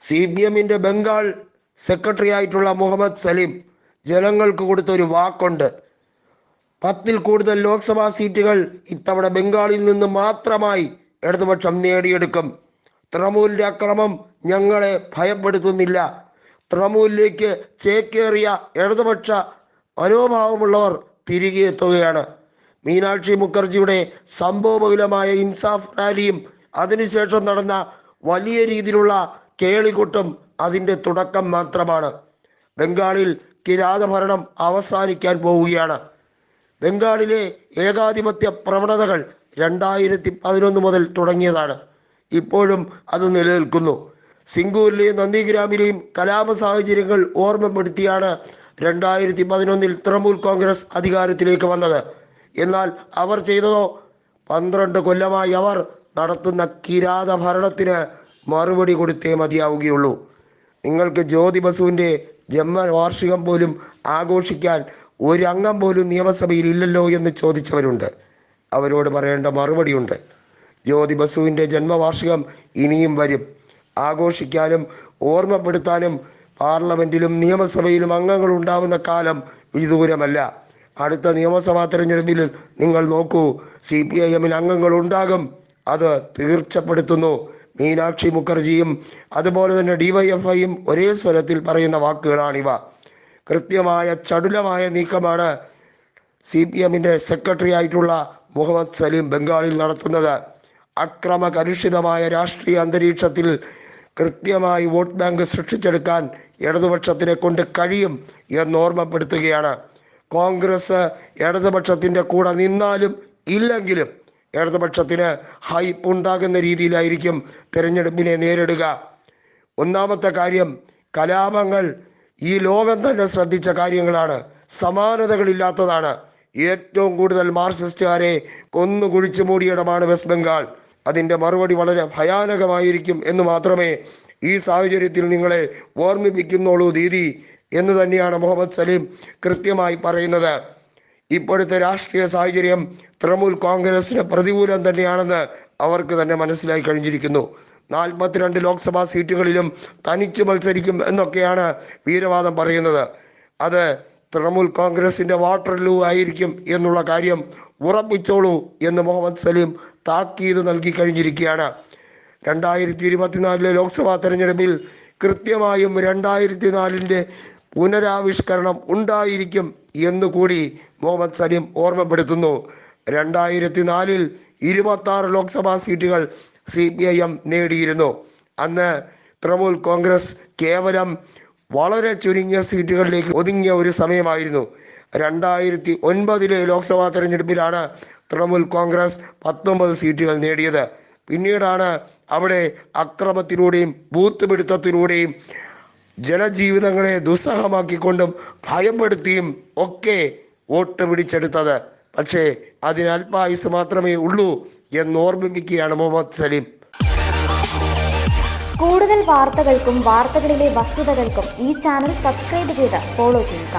C P എമ്മിന്റെ Bengal secretary ആയിട്ടുള്ള മുഹമ്മദ് സലീം ജനങ്ങൾക്ക് കൊടുത്തൊരു വാക്കുണ്ട്. പത്തിൽ കൂടുതൽ ലോക്സഭാ സീറ്റുകൾ ഇത്തവണ ബംഗാളിൽ നിന്ന് മാത്രമായി ഇടതുപക്ഷം നേടിയെടുക്കും. തൃണമൂലിന്റെ അക്രമം ഞങ്ങളെ ഭയപ്പെടുത്തുന്നില്ല. തൃണമൂലിലേക്ക് ചേക്കേറിയ ഇടതുപക്ഷ മനോഭാവമുള്ളവർ തിരികെ എത്തുകയാണ്. മീനാക്ഷി മുഖർജിയുടെ സംഭവബഹുലമായ ഇൻസാഫ് റാലിയും അതിനുശേഷം നടന്ന വലിയ രീതിയിലുള്ള കേളികൂട്ടും അതിന്റെ തുടക്കം മാത്രമാണ്. ബംഗാളിൽ കിരാതഭരണം അവസാനിക്കാൻ പോവുകയാണ്. ബംഗാളിലെ ഏകാധിപത്യ പ്രവണതകൾ രണ്ടായിരത്തി പതിനൊന്ന് മുതൽ തുടങ്ങിയതാണ്. ഇപ്പോഴും അത് നിലനിൽക്കുന്നു. സിംഗൂരിലെയും നന്ദിഗ്രാമിലെയും കലാപ സാഹചര്യങ്ങൾ ഓർമ്മപ്പെടുത്തിയാണ് രണ്ടായിരത്തി പതിനൊന്നിൽ തൃണമൂൽ കോൺഗ്രസ് അധികാരത്തിലേക്ക് വന്നത്. എന്നാൽ അവർ ചെയ്തതോ? പന്ത്രണ്ട് കൊല്ലമായി അവർ നടത്തുന്ന കിരാത ഭരണത്തിന് മറുപടി കൊടുത്തേ മതിയാവുകയുള്ളൂ. നിങ്ങൾക്ക് ജ്യോതി ബസുവിന്റെ ജന്മവാർഷികം പോലും ആഘോഷിക്കാൻ ഒരു അംഗം പോലും നിയമസഭയിൽ ഇല്ലല്ലോ എന്ന് ചോദിച്ചവരുണ്ട്. അവരോട് പറയേണ്ട മറുപടിയുണ്ട്. ജ്യോതി ബസുവിന്റെ ജന്മവാർഷികം ഇനിയും വരും. ആഘോഷിക്കാനും ഓർമ്മപ്പെടുത്താനും പാർലമെന്റിലും നിയമസഭയിലും അംഗങ്ങൾ ഉണ്ടാവുന്ന കാലം വിദൂരമല്ല. അടുത്ത നിയമസഭാ തെരഞ്ഞെടുപ്പിൽ നിങ്ങൾ നോക്കൂ സി പി ഐ എമ്മിൽ അംഗങ്ങൾ ഉണ്ടാകും. അത് തീർച്ചപ്പെടുത്തുന്നു. മീനാക്ഷി മുഖർജിയും അതുപോലെ തന്നെ ഡിവൈഎഫ്ഐയും ഒരേ സ്വരത്തിൽ പറയുന്ന വാക്കുകളാണിവ. കൃത്യമായ ചടുലമായ നീക്കമാണ് സി പി എമ്മിന്റെ സെക്രട്ടറി ആയിട്ടുള്ള മുഹമ്മദ് സലീം ബംഗാളിൽ നടത്തുന്നത്. അക്രമ കലുഷിതമായ രാഷ്ട്രീയ അന്തരീക്ഷത്തിൽ കൃത്യമായി വോട്ട് ബാങ്ക് സൃഷ്ടിച്ചെടുക്കാൻ ഇടതുപക്ഷത്തിനെ കൊണ്ട് കഴിയും എന്ന് ഓർമ്മപ്പെടുത്തുകയാണ് കോൺഗ്രസ് ഇടതുപക്ഷത്തിന്റെ കൂടെ നിന്നാലും ഇല്ലെങ്കിലും ഇടതുപക്ഷത്തിന് ഹൈപ്പ് ഉണ്ടാകുന്ന രീതിയിലായിരിക്കും തിരഞ്ഞെടുപ്പിനെ നേരിടുക. ഒന്നാമത്തെ കാര്യം കലാപങ്ങൾ ഈ ലോകം തന്നെ ശ്രദ്ധിച്ച കാര്യങ്ങളാണ്. സമാനതകളില്ലാത്തതാണ്. ഏറ്റവും കൂടുതൽ മാർക്സിസ്റ്റുകാരെ കൊന്നു കുഴിച്ചു മൂടിയിടമാണ് വെസ്റ്റ് ബംഗാൾ. അതിന്റെ മറുപടി വളരെ ഭയാനകമായിരിക്കും എന്ന് മാത്രമേ ഈ സാഹചര്യത്തിൽ നിങ്ങളെ ഓർമ്മിപ്പിക്കുന്നുള്ളൂ ദീദി. എന്ന് തന്നെയാണ് മുഹമ്മദ് സലീം കൃത്യമായി പറയുന്നത്. ഇപ്പോഴത്തെ രാഷ്ട്രീയ സാഹചര്യം തൃണമൂൽ കോൺഗ്രസിന് പ്രതികൂലം തന്നെയാണെന്ന് അവർക്ക് തന്നെ മനസ്സിലായി കഴിഞ്ഞിരിക്കുന്നു. നാൽപ്പത്തിരണ്ട് ലോക്സഭാ സീറ്റുകളിലും തനിച്ച് മത്സരിക്കും എന്നൊക്കെയാണ് വീരവാദം പറയുന്നത്. അത് തൃണമൂൽ കോൺഗ്രസിന്റെ വാട്ടർലൂ ആയിരിക്കും എന്നുള്ള കാര്യം ഉറപ്പിച്ചോളൂ എന്ന് മുഹമ്മദ് സലീം താക്കീത് നൽകി കഴിഞ്ഞിരിക്കുകയാണ്. രണ്ടായിരത്തി ഇരുപത്തിനാലിലെ ലോക്സഭാ തെരഞ്ഞെടുപ്പിൽ കൃത്യമായും രണ്ടായിരത്തി നാലിന്റെ പുനരാവിഷ്കരണം ഉണ്ടായിരിക്കും എന്നുകൂടി മുഹമ്മദ് സലീം ഓർമ്മപ്പെടുത്തുന്നു. രണ്ടായിരത്തി നാലിൽ ഇരുപത്തി ആറ് ലോക്സഭാ സീറ്റുകൾ സി പി ഐ എം നേടിയിരുന്നു. അന്ന് തൃണമൂൽ കോൺഗ്രസ് കേവലം വളരെ ചുരുങ്ങിയ സീറ്റുകളിലേക്ക് ഒതുങ്ങിയ ഒരു സമയമായിരുന്നു. രണ്ടായിരത്തി ഒൻപതിലെ ലോക്സഭാ തെരഞ്ഞെടുപ്പിലാണ് തൃണമൂൽ കോൺഗ്രസ് പത്തൊമ്പത് സീറ്റുകൾ നേടിയത്. പിന്നീടാണ് അവിടെ അക്രമത്തിലൂടെയും ബൂത്ത് പിടുത്തത്തിലൂടെയും ജനജീവിതങ്ങളെ ദുസ്സഹമാക്കിക്കൊണ്ടും ഭയപ്പെടുത്തിയും ഒക്കെ വോട്ട് പിടിച്ചെടുത്തത്. പക്ഷേ അതിന് അല്പായുസ് മാത്രമേ ഉള്ളൂ എന്ന് ഓർമ്മിപ്പിക്കുകയാണ് മുഹമ്മദ് സലീം. കൂടുതൽ വാർത്തകൾക്കും വാർത്തകളിലെ വസ്തുതകൾക്കും ഈ ചാനൽ സബ്സ്ക്രൈബ് ചെയ്ത് ഫോളോ ചെയ്യുക.